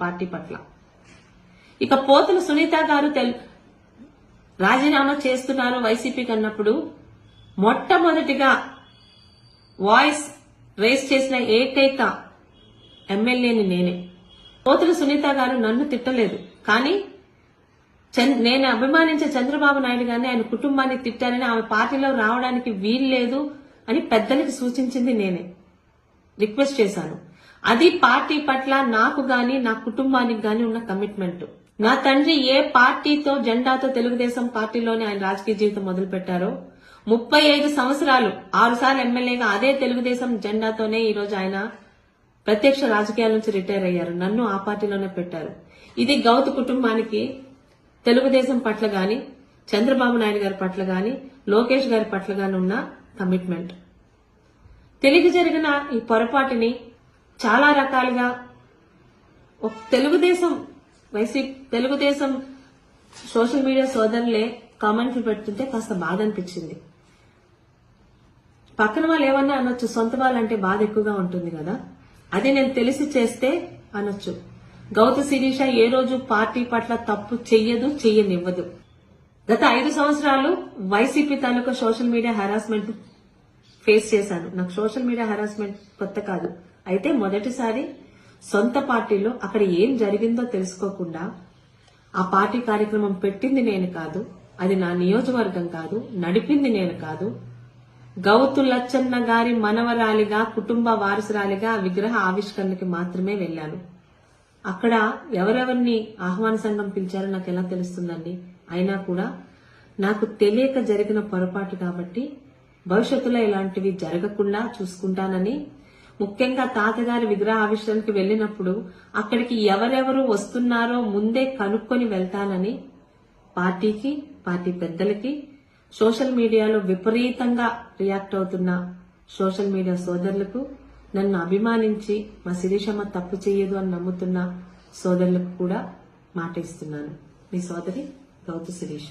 Party పట్ల. ఇక పోతులు సునీత గారు రాజీనామా చేస్తున్నారు వైసీపీకి అన్నప్పుడు మొట్టమొదటిగా వాయిస్ రేస్ చేసిన ఏకైక ఎమ్మెల్యేని నేనే. పోతుల సునీత గారు నన్ను తిట్టలేదు. కానీ చంద్- నేను అభిమానించే చంద్రబాబు నాయుడు గారిని ఆయన కుటుంబాన్ని తిట్టారని ఆమె పార్టీలో రావడానికి వీల్లేదు అని పెద్దలకి సూచించింది నేనే. రిక్వెస్ట్ చేశాను. అది పార్టీ పట్ల నాకు గాని నా కుటుంబానికి గాని ఉన్న కమిట్మెంట్ నా తండ్రి ఏ పార్టీతో జెండాతో తెలుగుదేశం పార్టీలోనే ఆయన రాజకీయ జీవితం మొదలు పెట్టారో ముప్పై ఐదు సంవత్సరాలు ఆరు సార్లు ఎమ్మెల్యేగా అదే తెలుగుదేశం జెండాతోనే ఈ రోజు ఆయన ప్రత్యక్ష రాజకీయాల నుంచి రిటైర్ అయ్యారు. నన్ను ఆ పార్టీలోనే పెట్టారు. ఇది గౌత్ కుటుంబానికి తెలుగుదేశం పట్ల గాని చంద్రబాబు నాయుడు గారి పట్ల గాని లోకేష్ గారి పట్ల గాని ఉన్న కమిట్మెంట్ తెలుగు జరిగిన ఈ పొరపాటుని చాలా రకాలుగా. ఒక Telugudesam YCP Telugudesam social media సోదరులే కామెంట్లు పెడుతుంటే కాస్త బాధ అనిపించింది. పక్కన వాళ్ళు ఏమన్నా అనొచ్చు సొంత వాళ్ళంటే బాధ ఎక్కువగా ఉంటుంది కదా. అది నేను తెలిసి చేస్తే అనొచ్చు. గౌత శిరీష ఏ రోజు పార్టీ పట్ల తప్పు చెయ్యదు చెయ్యనివ్వదు. గత ఐదు సంవత్సరాలు వైసీపీ తాలూకా సోషల్ మీడియా హెరాస్మెంట్ ఫేస్ చేశాను. నాకు సోషల్ మీడియా హెరాస్మెంట్ కొత్త కాదు. అయితే మొదటిసారి సొంత పార్టీలో అక్కడ ఏం జరిగిందో తెలుసుకోకుండా ఆ పార్టీ కార్యక్రమం పెట్టింది నేను కాదు అది నా నియోజకవర్గం కాదు నడిపింది నేను కాదు. గౌతు లచ్చన్న గారి మనవరాలిగా కుటుంబ వారసురాలిగా విగ్రహ ఆవిష్కరణకి మాత్రమే వెళ్ళాను. అక్కడ ఎవరెవరిని ఆహ్వాన సంఘం పిలిచారో నాకు ఎలా తెలుస్తుందండి? అయినా కూడా నాకు తెలియక జరిగిన పొరపాటు కాబట్టి భవిష్యత్తులో ఇలాంటివి జరగకుండా చూసుకుంటానని ముఖ్యంగా తాతగారి విగ్రహ ఆవిష్కరణకి వెళ్ళినప్పుడు అక్కడికి ఎవరెవరు వస్తున్నారో ముందే కనుక్కొని వెళ్తానని పార్టీకి పార్టీ పెద్దలకి సోషల్ మీడియాలో విపరీతంగా రియాక్ట్ అవుతున్న సోషల్ మీడియా సోదరులకు నన్ను అభిమానించి మా శిరీషమ్మ తప్పు చేయదు అని నమ్ముతున్న సోదరులకు కూడా మాట ఇస్తున్నాను మీ సోదరి గౌతు శిరీష.